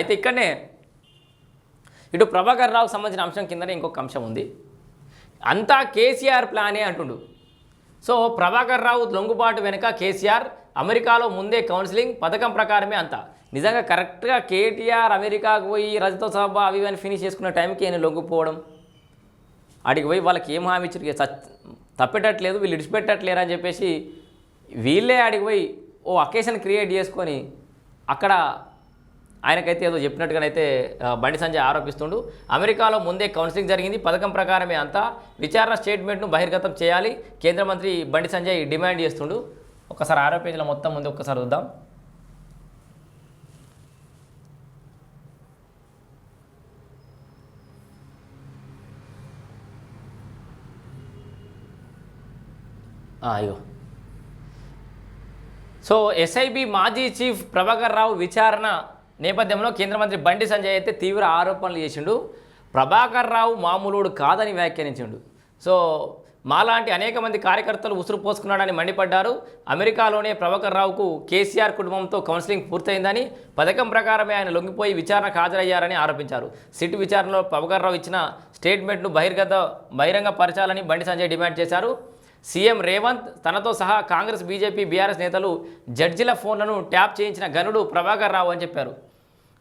అయితే ఇక్కడనే ఇటు ప్రభాకర్ రావుకు సంబంధించిన అంశం కిందనే ఇంకొక అంశం ఉంది. అంతా కేసీఆర్ ప్లానే అంటుండు. సో ప్రభాకర్ రావు లొంగుబాటు వెనుక కేసీఆర్ అమెరికాలో ముందే కౌన్సిలింగ్ పథకం ప్రకారమే అంతా. నిజంగా కరెక్ట్గా కేటీఆర్ అమెరికాకు పోయి రజతోత్సవ అవి ఇవన్నీ ఫినిష్ చేసుకున్న టైంకి ఆయన లొంగిపోవడం. ఆడికి పోయి వాళ్ళకి ఏం హామీ ఇచ్చారు? సచ్ వీళ్ళు ఇడిచిపెట్టట్లేరు అని చెప్పేసి వీళ్ళే ఆడికి పోయి ఓ అకేషన్ క్రియేట్ చేసుకొని అక్కడ ఆయనకైతే ఏదో చెప్పినట్టుగానైతే బండి సంజయ్ ఆరోపిస్తుండు. అమెరికాలో ముందే కౌన్సిలింగ్ జరిగింది. పథకం ప్రకారమే అంతా విచారణ స్టేట్మెంట్ను బహిర్గతం చేయాలి. కేంద్ర మంత్రి బండి సంజయ్ డిమాండ్ చేస్తుండు. ఒకసారి ఆరో మొత్తం ముందు ఒక్కసారి చూద్దాం. అయ్యో సో ఎస్ఐబి మాజీ చీఫ్ ప్రభాకర్ రావు విచారణ నేపథ్యంలో కేంద్ర మంత్రి బండి సంజయ్ అయితే తీవ్ర ఆరోపణలు చేసిండు. ప్రభాకర్ రావు మామూలుడు కాదని వ్యాఖ్యానించిండు. సో మాలాంటి అనేక మంది కార్యకర్తలు ఉసురు పోసుకున్నాడని మండిపడ్డారు. అమెరికాలోనే ప్రభాకర్ రావుకు కేసీఆర్ కుటుంబంతో కౌన్సిలింగ్ పూర్తయిందని పథకం ప్రకారమే ఆయన లొంగిపోయి విచారణకు హాజరయ్యారని ఆరోపించారు. సిట్ విచారణలో ప్రభాకర్ రావు ఇచ్చిన స్టేట్మెంట్ను బహిర్గత బహిరంగపరచాలని బండి సంజయ్ డిమాండ్ చేశారు. సీఎం రేవంత్ తనతో సహా కాంగ్రెస్ బీజేపీ బీఆర్ఎస్ నేతలు జడ్జిల ఫోన్లను ట్యాప్ చేయించిన గనుడు ప్రభాకర్ రావు అని చెప్పారు.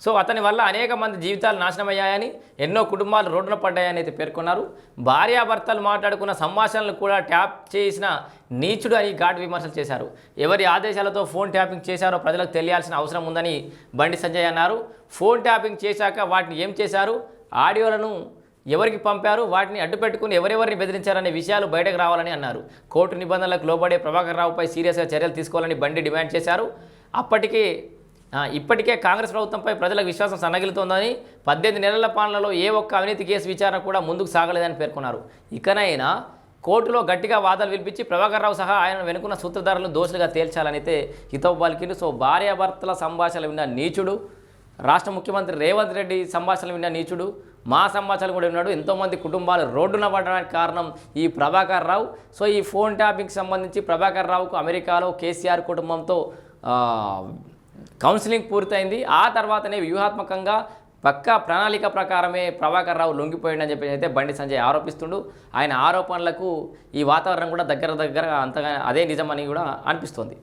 సో అతని వల్ల అనేక మంది జీవితాలు నాశనమయ్యాయని ఎన్నో కుటుంబాలు రోడ్డున పడ్డాయని అయితే పేర్కొన్నారు. భార్యాభర్తలు మాట్లాడుకున్న సంభాషణలు కూడా ట్యాప్ చేసిన నీచుడు అని ఘాటు విమర్శలు చేశారు. ఎవరి ఆదేశాలతో ఫోన్ ట్యాపింగ్ చేశారో ప్రజలకు తెలియాల్సిన అవసరం ఉందని బండి సంజయ్ అన్నారు. ఫోన్ ట్యాపింగ్ చేశాక వాటిని ఏం చేశారు? ఆడియోలను ఎవరికి పంపారు వాటిని అడ్డుపెట్టుకుని ఎవరెవరిని బెదిరించారనే విషయాలు బయటకు రావాలని అన్నారు. కోర్టు నిబంధనలకు లోబడే ప్రభాకర్ రావుపై సీరియస్గా చర్యలు తీసుకోవాలని బండి డిమాండ్ చేశారు. అప్పటికే ఇప్పటికే కాంగ్రెస్ ప్రభుత్వంపై ప్రజలకు విశ్వాసం సన్నగిలుతోందని పద్దెనిమిది నెలల పాలనలో ఏ ఒక్క అవినీతి కేసు విచారణ కూడా ముందుకు సాగలేదని పేర్కొన్నారు. ఇకనైనా కోర్టులో గట్టిగా వాదాలు వినిపించి ప్రభాకర్ రావు సహా ఆయన వెనుకున్న సూత్రధారులను దోషులుగా తేల్చాలని అయితే హితవు పలికిండు. సో భార్యాభర్తల సంభాషణలు విన్న నీచుడు రాష్ట్ర ముఖ్యమంత్రి రేవంత్ రెడ్డి సంభాషణలు విన్న నీచుడు మా సంభాషణలు కూడా ఉన్నాడు. ఎంతోమంది కుటుంబాలు రోడ్డున పడడానికి కారణం ఈ ప్రభాకర్ రావు. సో ఈ ఫోన్ ట్యాపింగ్కి సంబంధించి ప్రభాకర్ రావుకు అమెరికాలో కేసీఆర్ కుటుంబంతో కౌన్సిలింగ్ పూర్తయింది. ఆ తర్వాతనే వ్యూహాత్మకంగా పక్కా ప్రణాళిక ప్రకారమే ప్రభాకర్ రావు లొంగిపోయాడని చెప్పేసి అయితే బండి సంజయ్ ఆరోపిస్తుండు. ఆయన ఆరోపణలకు ఈ వాతావరణం కూడా దగ్గర దగ్గర అంతగా అదే నిజమని కూడా అనిపిస్తోంది.